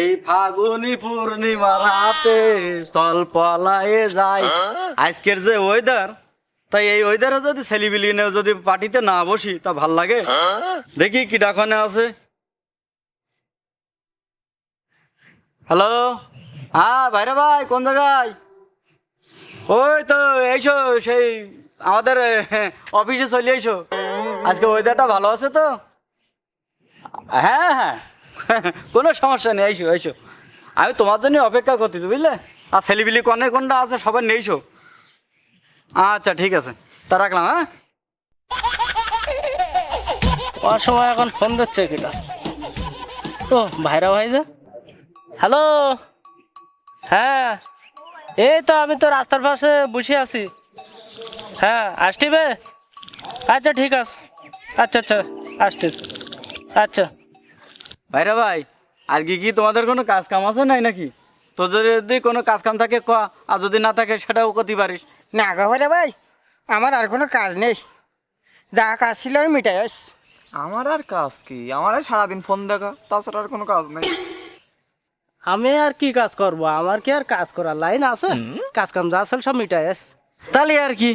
এই ফাগুনি পূর্ণিমা রাতে চল পলায়ে যায় আজকের যে ওয়েদার তাই এই ওয়েদারে যদি ছেলিবিলি নিয়ে যদি পার্টিতে না বসি তা ভালো লাগে? দেখি কি ডাকনে আছে। হ্যালো হ্যাঁ ভাইরা ভাই কোন জায়গায়? ওই তো এইসো সেই আমাদের অফিসে চলে এসো। আজকে ওয়েদারটা ভালো আছে তো? হ্যাঁ হ্যাঁ। কোনো সমস্যা নেই এসো এসো আমি তোমার জন্য অপেক্ষা করতেছি, বুঝলে? আর ছেলিবিলি কনে কোনটা আছে, সবাই নেইছো আচ্ছা ঠিক আছে। তা রাখলাম হ্যাঁ? অসময় এখন ফোন দিচ্ছে কিনা ও, ভাইরা ভাই যে। হ্যালো? হ্যাঁ। এই তো, আমি তো রাস্তার পাশে বসে আছি। হ্যাঁ আসটিবে আচ্ছা ঠিক আছে। আচ্ছা আচ্ছা আসটিস আচ্ছা। ভাইরা ভাই আজকে কি তোমাদের কোনো কাজ কাম আছে নাই নাকি? তোদের যদি কোনো কাজ কাম থাকে ক আর যদি না থাকে সেটাও করতে পারিস। না গো ভাইরা ভাই আমার আর কোনো কাজ নেই। যা কাজ ছিল আমি মিটাই আস আমার আর কাজ কি? আমার আর সারাদিন ফোন দেখা তাছাড়া আর কোনো কাজ নেই। আমি আর কি কাজ করব? আমার কি আর কাজ করার লাইন আছে? কাজ কাম যা আসল সব মিটাই আস তাহলে আর কি?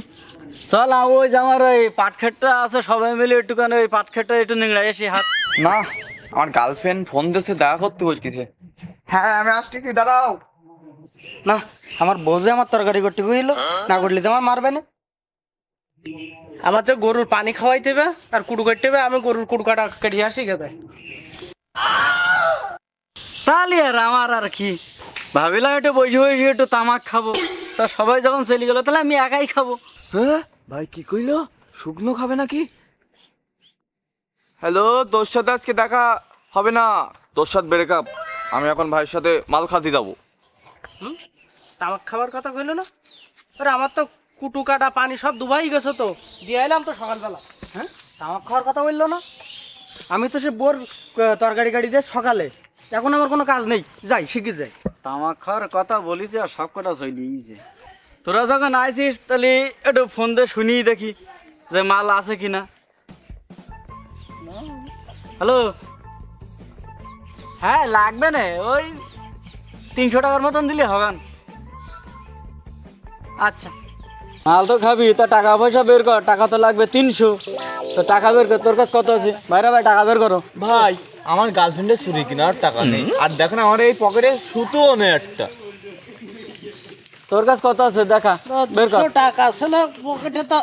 চল ওই যে আমার ওই পাট খেটটা আছে সবাই মিলে একটুখানি ওই পাট খেটটা একটু নিংড়াই আসি হাত। না। আমার গার্লফ্রেন্ড ফোন দিয়েছে দেখা করতে বলতেছে হ্যাঁ আমি আসতেছি দাঁড়াও। না আমার বোঝে আমার তরকারি করতে কইলো না করলে তো আমার মারবে না। আমার যে গরুর পানি খাওয়াই দেবে আর কুড়ু কাটতে হবে আমি গরুর কুড়ু কাটা কেটে আসি খেতে। তাহলে আর আমার আর কি? ভাবিলাম একটু বসে বসে একটু তামাক খাব। তা সবাই যখন চলে গেলো তাহলে আমি একাই খাব। হ্যাঁ? ভাই কি কইলো? শুকনো খাবে নাকি? হ্যালো তোর সাথে আজকে দেখা হবে না। তোর সাথে ব্রেকআপ আমি এখন ভাইয়ের সাথে মাল খাতে যাব। তামাক খাবার কথা কইলো না? আরে আমার তো কুটু কাটা পানি সব দুবাই গেছে তো। দিয়ে এলাম তো সকালবেলা। হ্যাঁ? তামাক খাওয়ার কথা বলল না? আমি তো সে বোর তরকারি গাড়ি দিয়ে সকালে। এখন আমার কোনো কাজ নেই। যাই শিখে যাই। তামাক খাওয়ার কথা বলিস আর সব কটা চলিয়েছে তোরা যখন আইসিস তাহলে একটু ফোন দিয়ে শুনিই দেখি যে মাল আছে কিনা। হ্যালো? হ্যাঁ লাগবে না। ওই তিনশো টাকার মতন দিলে হবেন আচ্ছা। মাল তো খাবি তা টাকা পয়সা বের কর। টাকা তো লাগবে তিনশো। তো টাকা বের কর তোর কাছে কত আছে? ভাইরা ভাই টাকা বের করো। ভাই আমার গার্লফ্রেন্ডের চুরি কেনার টাকা নেই। আর দেখেন আমার এই পকেটে সুতোও নেই একটা। তোর কাছে কত আছে? দেখা। বের কর। টাকা ছিল পকেটে তো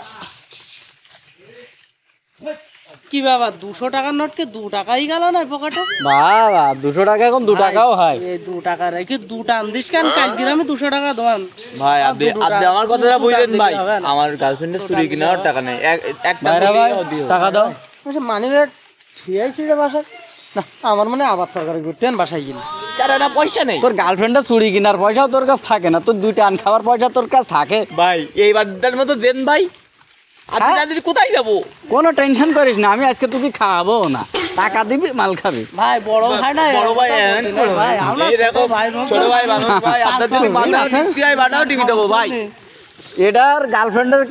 কি বাবা দুশো টাকার নোট কি দু টাকাই গেল না পকেটে? বাবা দুশো টাকা এখন দু টাকাও হয়। এই দু টাকা রেখে দু টান দিস কেন? কালকে আমি দুশো টাকা দোয়ান ভাই আপনি আপনি আমার কথাটা বুঝলেন ভাই। না। আমার গার্লফ্রেন্ডের চুরি কেনার টাকা নেই। এক- টাকা দাও। মানি ব্যাগ ঠিয়াইছি যে না আমার মনে আবার তরকারি করতেন বাসায় গেলে চার আনা পয়সা নেই? তোর গার্লফ্রেন্ডের চুড়ি কেনার পয়সাও তোর কাছে থাকে না। তোর দুইটা আন খাবার পয়সা তোর কাছে থাকে। ভাই এই বাদটার মতো দেন ভাই। আপনি হ্যাঁ? কোথায় যাব? কোনো টেনশন করিস না আমি আজকে তোকে খাওয়াবো না। টাকা দিবি মাল খাবি। ভাই বড় ভাই না বড় ভাই ভাই। ছোট দেখো ভাই ছোট ভাই আপনার যদি বাধা শক্তি হয়। টিভি দেবো ভাই। এটার গার্লফ্রেন্ডের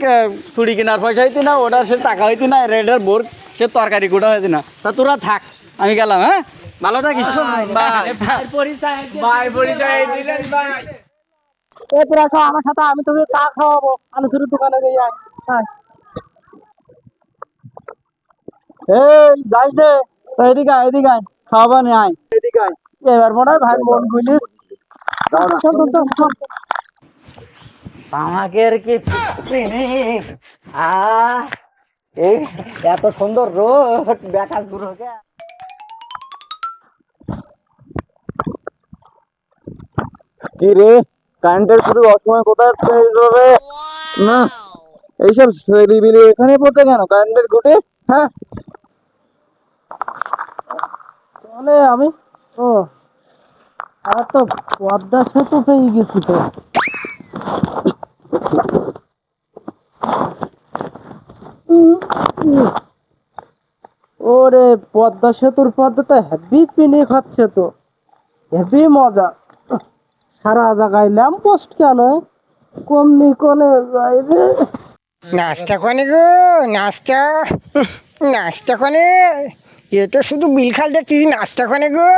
চুড়ি কেনার পয়সা হইতি না ওটার সে টাকা হইতি না রেডের বোর সে তরকারি কুটা হইতি না। তা তোরা থাক আমি গেলাম হ্যাঁ? ভালো থাকিস? ভাই পরিচয় ভাই পরিচয় দিলেন ভাই। এ তোরা আমার সাথে আমি তোকে চা খাওয়াবো আমি শুধু দোকানে যাই আয় আয়। এই যাইস দে। এদিকে আয়, এদিকে আয়। খাওয়াবা নি আয়। এদিকে আয়। এবার মনে হয় ভাই মন গুলিস চল চল চল চল। আমাকের কি এই এত সুন্দর রোড কি রে? কারেন্টের শুরু অসময় কোথায় না এইসব এখানে পড়তে কেন? কারেন্টের গুটে হ্যাঁ? তাহলে আমি, ও আমার তো পদ্মা সেতু পেয়ে গেছি তো। ওরে, পদ্মা সেতুর পদ্মা তো হেভি পিনিক হচ্ছে তো। হেভি মজা। সারা জায়গায় ল্যাম্প পোস্ট কেন? কমনি কোনে যাই রে। নাস্তা কনে গো নাস্তা নাস্তা কনে। এ তো শুধু বিল খাল দেখতেছি নাস্তা খানে গো।